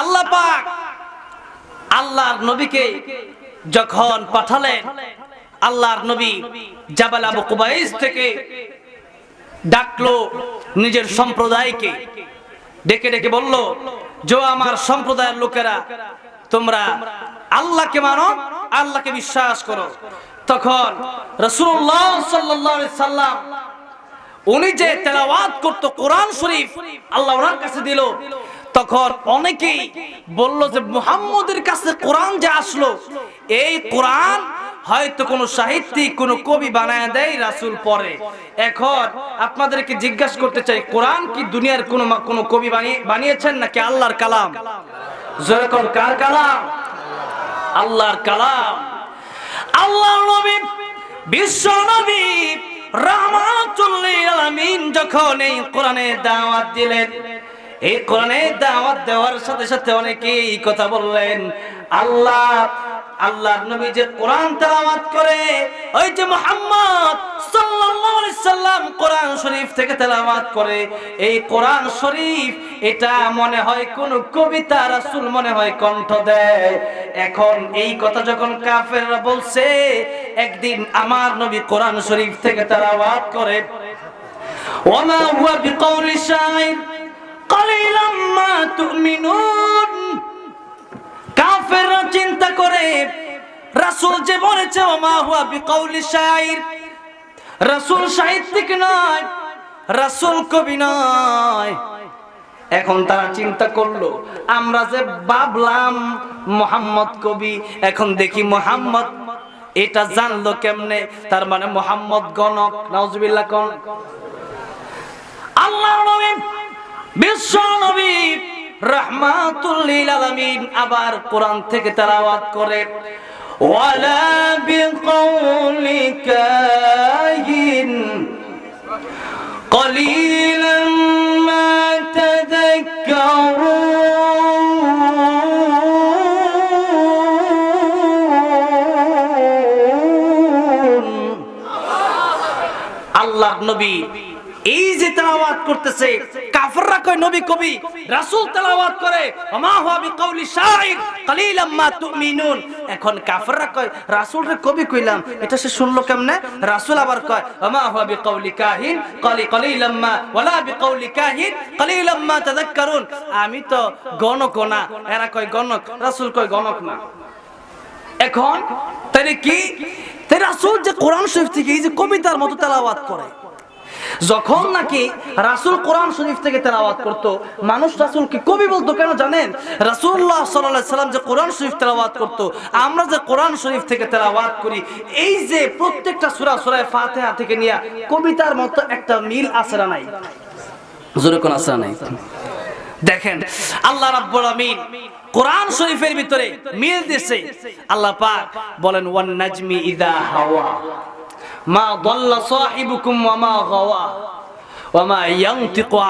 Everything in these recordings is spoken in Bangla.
আল্লাহ পাক আল্লাহর নবীকে যখন পাঠালেন, আল্লাহর নবী জাবাল আবু কুবাইস থেকে ডাকলো নিজের সম্প্রদায়কে। ডেকে ডেকে বলল, যে আমার সম্প্রদায়ের লোকেরা, তোমরা আল্লাহকে মানো, আল্লাহকে বিশ্বাস করো। তখন রসুল্লাহ সাল্লাম উনি যে তেলাওয়াত করতো কোরআন শরীফ, আল্লাহ ওনার কাছে দিল তখন অনেকেই বলল যে, মুহাম্মদের কাছে কোরআন যে আসলো, এই কোরআন হয়তো কোনো সাহিত্যিক, কোনো কবি বানায় দেয় রাসুল পরে। এখন আপনাদেরকে জিজ্ঞাসা করতে চাই, কোরআন কি দুনিয়ার কোনো কোনো কবি বানিয়ে, বানিয়েছেন নাকি আল্লাহর কালাম? যেরকম কার কালাম? আল্লাহর কালাম। আল্লাহ নবী, বিশ্ব নবী রাহমাতুল লিল আলামিন যখন এই কোরআনে দাওয়াত দিলেন এই কোরআনে দাওয়াত দেওয়ার সাথে সাথে অনেকেই কথা বললেন, আল্লাহ, আল্লাহর নবী যে কোরআন তেলাওয়াত করে, ওই যে মুহাম্মদ সাল্লাল্লাহু আলাইহি সাল্লাম কোরআন শরীফ থেকে তেলাওয়াত করে, এই কোরআন শরীফ, এটা মনে হয় কোন কবিতা রাসূল মনে হয় কণ্ঠ দেয়। এখন এই কথা যখন কাফেররা বলছে, একদিন আমার নবী কোরআন শরীফ থেকে তেলাওয়াত করে ওমা হুয়া বিকাউলি শাইর চিন্তা করে যে বলেছে মা হুয়া সাহিত্যিক নয় কবি নয়। এখন তারা চিন্তা করল, আমরা যে ভাবলাম মোহাম্মদ কবি, এখন দেখি মোহাম্মদ। এটা জানলো কেমনে? তার মানে মোহাম্মদ গণক নজবিল্লা কন? আল্লাহ বিশ্ব নবী রাহমাতুল লিল আলামিন আবার কোরআন থেকে তেলাওয়াত করে ওয়ালা বিকাউলি কাহিন قليلا ما تذكرون আল্লাহ নবী এই যে তেলাওয়াত করতেছে কয় নবী কবি? রাসূল তেলাওয়াত করে হুয়া বিকাউলি শাইর মা তুমিনুন। এখন কাফররা কয় রাসূল কবি কইলাম। এটা সে শুনলো কেমনে? রাসূল আবার কয়, ওমা হুয়া বিকাউলি কাহিন, কালি, কালিলাম মা, ওয়ালা বিকাউলি কাহিন মা তাযাক্কারুন। আমি তো গণক না, এরা কয় গণক, রাসূল কয় গণক না। এখন তাহলে কি? তাই রাসূল যে কোরআন শরীফ থেকে এই যে কবিতার মতো তেলাওয়াত করে যখন নাকি রাসূল কোরআন শরীফ থেকে তেলাওয়াত করত, মানুষ রাসূলকে কবি বলতো, কেন জানেন? রাসূলুল্লাহ সাল্লাল্লাহু আলাইহি সাল্লাম যে কোরআন শরীফ তেলাওয়াত করত, আমরা যে কোরআন শরীফ থেকে তেলাওয়াত করি, এই যে প্রত্যেকটা সূরা সুরায় ফাতিহা থেকে নিয়ে কবিতার মতো একটা মিল না নাই? জোরে কোন না নাই? দেখেন, আল্লাহ রাব্বুল আমিন কোরআন শরীফের ভিতরে মিল দিয়েছে। আল্লাহ পাক বলেন ওয়ান নাজমি ইদা হাওয়া। মা দাল্লা সাহিবুকুম ওয়া মা গাওয়া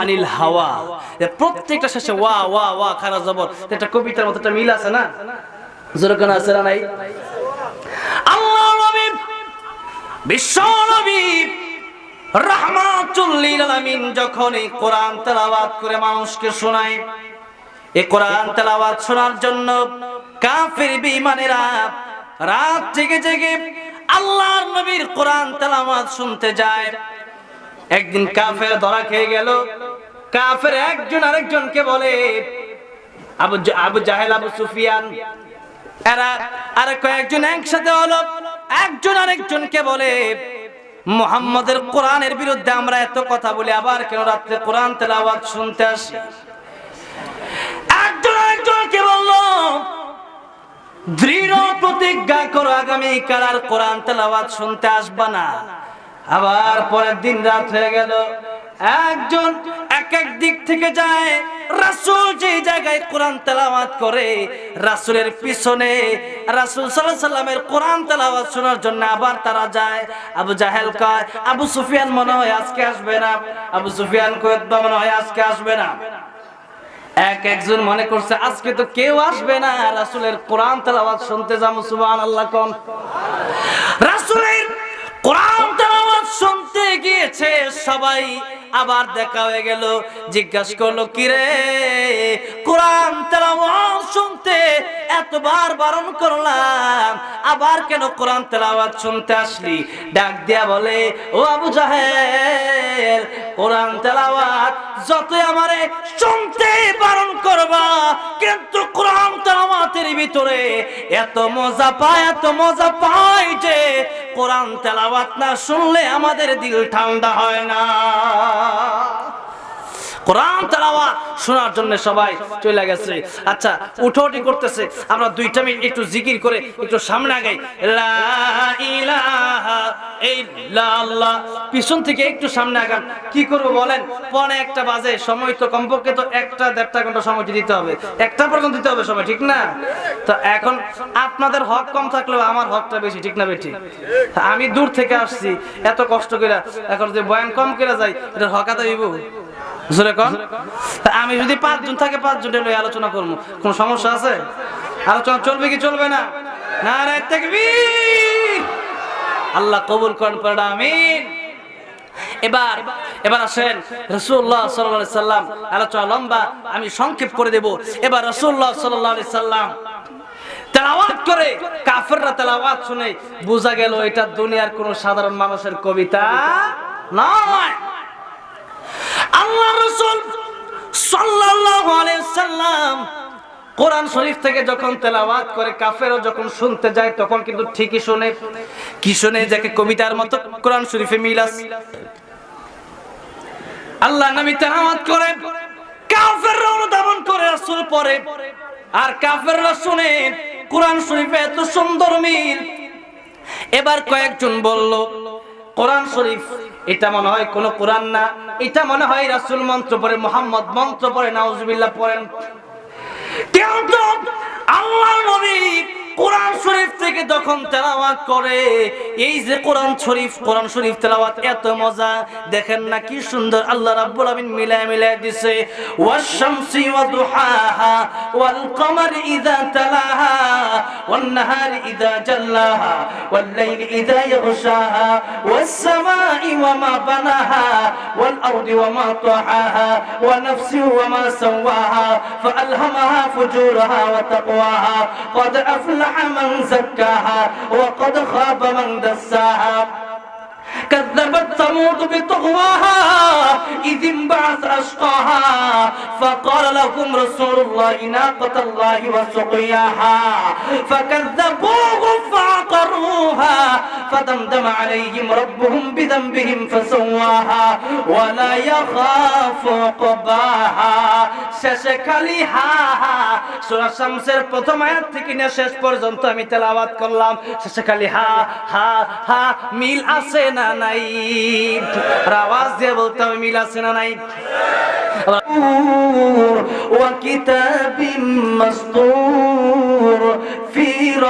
আনিল হাওয়া। এ প্রত্যেকটা শেষে খারা জবর। এটা কবিতার মতো একটা মিল আছে না? আছে যখন কোরআন তেলাওয়াত করে মানুষকে শোনায়, এই কোরআন তেলাওয়াত শোনার জন্য কাফির বেঈমানেরা রাত জেগে জেগে আল্লাহর নবীর কোরআন তেলাওয়াত শুনতে যায়। একদিন কাফের ধরা খেয়ে গেল। কাফের একজন আরেকজনকে বলে, আবু আবু জাহেল, আবু সুফিয়ান, এরা আর কয়েকজন একসাথে হলো। একজন আরেকজনকে বলে, মুহাম্মদের কোরআনের বিরুদ্ধে আমরা এত কথা বলি, আবার কেন রাত্রে কোরআন তেলাওয়াত শুনতে আসি? একজন আরেকজনকে বলল দৃঢ় প্রতিজ্ঞা করো আগামী কাল আর কোরআন তেলাওয়াত শুনতে আসবা না। আবার পরের দিন রাত হয়ে গেল। একজন এক এক দিক থেকে যায়। রাসূল যে জায়গায় কোরআন তেলাওয়াত করে, রাসূলের পিছনে রাসূল সাল্লামের কোরআন তেলাওয়াত শোনার জন্য আবার তারা যায়। আবু জাহেল কয়, আবু সুফিয়ান মনে হয় আজকে আসবে না। আবু সুফিয়ান কয় "উতবা মনে হয় আজকে আসবে না। এক একজন মনে করছে, আজকে তো কেউ আসবে না, রাসূলের কোরআন তেলাওয়াত শুনতে যাব, সুবহানাল্লাহ কোন। রাসূলের কোরআন তেলাওয়াত শুনতে গিয়েছে, সবাই আবার দেখা হয়ে গেল, জিজ্ঞাসা করল কি রে কোরআন তেলাওয়াত এতবার বারণ করলাম, আবার কেন কোরআন তেলাওয়াত শুনতে আসলি? ডাক দিয়া বলে, ও আবু জাহেল কোরআন তেলাওয়াত যত আমারে শুনতে বারণ করবা, কিন্তু কোরআন তেলাওয়াতের ভিতরে এত মজা পায়, এত মজা পায় যে কোরআন তেলাওয়াত না শুনলে আমাদের দিল ঠান্ডা হয় না। কোরআন তেলাওয়াত শোনার জন্য সবাই চলে গেছে। আচ্ছা উঠোটি করতেছে। আমরা দুইটা মিনিট একটু জিকির করে একটু সামনে আগাই। লা ইলাহা পিছন থেকে একটু সামনে আগান। কি করব বলেন? পরে একটা বাজে। সময় তো কমপক্ষে তো একটা দেড়টা ঘণ্টা সময় দিতে হবে। একটা পর্যন্ত দিতে হবে সময়, ঠিক না? তো এখন আপনাদের হক কম থাকলেও আমার হকটা বেশি, ঠিক না বেশি আমি দূর থেকে আসছি, এত কষ্ট করে এখন যে বয়ান কম করে যাই এটা হকাতে হইব? জোরে তা আমি যদি পাঁচজন থাকে পাঁচজন লই আলোচনা করব। কোন সমস্যা আছে? আলোচনা চলবে কি চলবে না? না আল্লাহ কবুল করেন পড়া আমিন। এবার এবার আসেন রসুল্লাহ সাল্লাহ সাল্লাম। আলোচনা লম্বা, আমি সংক্ষেপ করে দেব। এবার রসুল্লাহ সাল্লাহ সাল্লাম তেলাওয়াত করে, কাফেররা তেলাওয়াত শুনে বোঝা গেল এটা দুনিয়ার কোন সাধারণ মানুষের কবিতা নয়। আল্লাহ রসুল সাল্লাল্লাহু আলাইহি সাল্লাম কোরআন শরীফ থেকে যখন তেলাওয়াত করে কাফেরও যখন শুনতে যায়, তখন কিন্তু ঠিকই শুনে। কি শুনে? যাকে কবিতার মতো কোরআন শরীফে মিল আছে। আল্লাহ নবী তেলাওয়াত করে কাফেররা অনুধাবন করে, রাসূল পরে। আর কাফেররা শুনে, কোরআন শরীফে এত সুন্দর মিল। এবার কয়েকজন বলল, কোরআন শরীফ, এটা মনে হয় কোন কোরআন না? এটা মনে হয় রাসুল মন্ত্র পড়ে, মোহাম্মদ মন্ত্র পড়ে, নাউজুবিল্লাহ পড়েন। কিন্তু আল্লাহ নবী কোরআন শরীফ থেকে যখন তেলাওয়াত করে এই যে কোরআন শরীফ কোরআন শরীফ তেলাওয়াত এত মজা দেখেন না কি সুন্দর আল্লাহ রাব্বুল আমিন মিলায় মিলায় দিছে ওয়াশ শামসি ওয়া দুহাহা ওয়াল কমারি ইযা তালাহা ওয়ান নাহারি ইযা জাল্লাহা ওয়াল লাইলি ইযা ইয়াগশাহা ওয়াস সামাই ওয়া মা বানাহা ওয়াল আরদি ওয়া মা তাহাহা ওয়া নাফসি ওয়া মা সাওয়াহা فألهمها فجورها وتقواها قد أفلح من زكاها وقد خاب من the sahab ثمود بطغواها إذ انبعث أشقاها فقال لهم رسول الله ناقة الله وسقياها فكذبوه فعقروها فدمدم عليهم ربهم بذنبهم فسواها ولا يخاف عقباها শেষে খালি হা হা সূরা শামসের প্রথম আয়াত থেকে নিয়ে শেষ পর্যন্ত আমি তেলাওয়াত করলাম শেষে খালি হা হা হা মিল আছে না নাই আর আওয়াজ দিয়ে বলতে হবে মিল আছে না নাই وكتاب مسطور في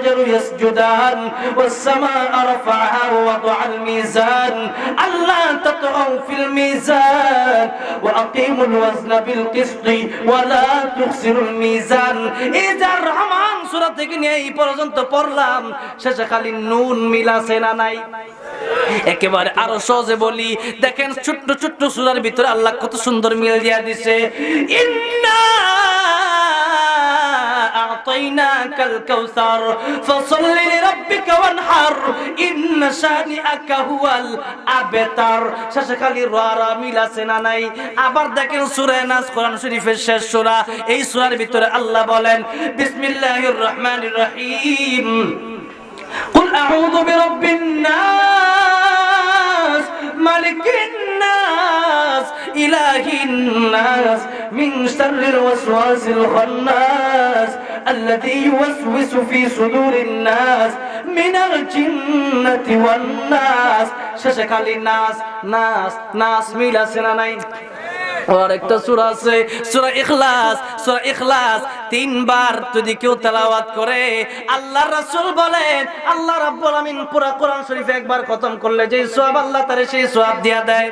والشجر يسجدان والسماء رفعها ووضع الميزان ألا تطغوا في الميزان وأقيموا الوزن بالقسط ولا تخسروا الميزان إذا الرحمن সূরা থেকে নিয়ে এই পর্যন্ত পড়লাম শেষে খালি নুন মিলাছে না নাই একেবারে আরো সহজে বলি দেখেন ছোট্ট ছোট্ট সূরার ভিতরে আল্লাহ কত সুন্দর মিল দিয়া দিছে ইন্না أعطيناك الكوثر فصل لربك وانحر إن شانئك هو الأبتر শেষে খালি রারা মিলা সেনা নাই আবার দেখেন সূরা নাস কোরআন শরীফের শেষ সূরা এই সূরার ভিতরে আল্লাহ বলেন বিসমিল্লাহির রহমানির রহিম قل أعوذ برب الناس ملك الناس إله الناس من شر الوسواس الخناس الذي يوسوس في صدور الناس من الجنة والناس শেষে খালি নাস নাস নাস মিল আছে না নাই আর একটা সূরা আছে সূরা ইখলাস সূরা ইখলাস তিনবার যদি কেউ তেলাওয়াত করে আল্লাহ রাসূল বলেন আল্লাহ রাব্বুল আমিন পুরো কোরআন শরীফ একবার খতম করলে যেই সওয়াব আল্লাহ তারে সেই সওয়াব দিয়া দেয়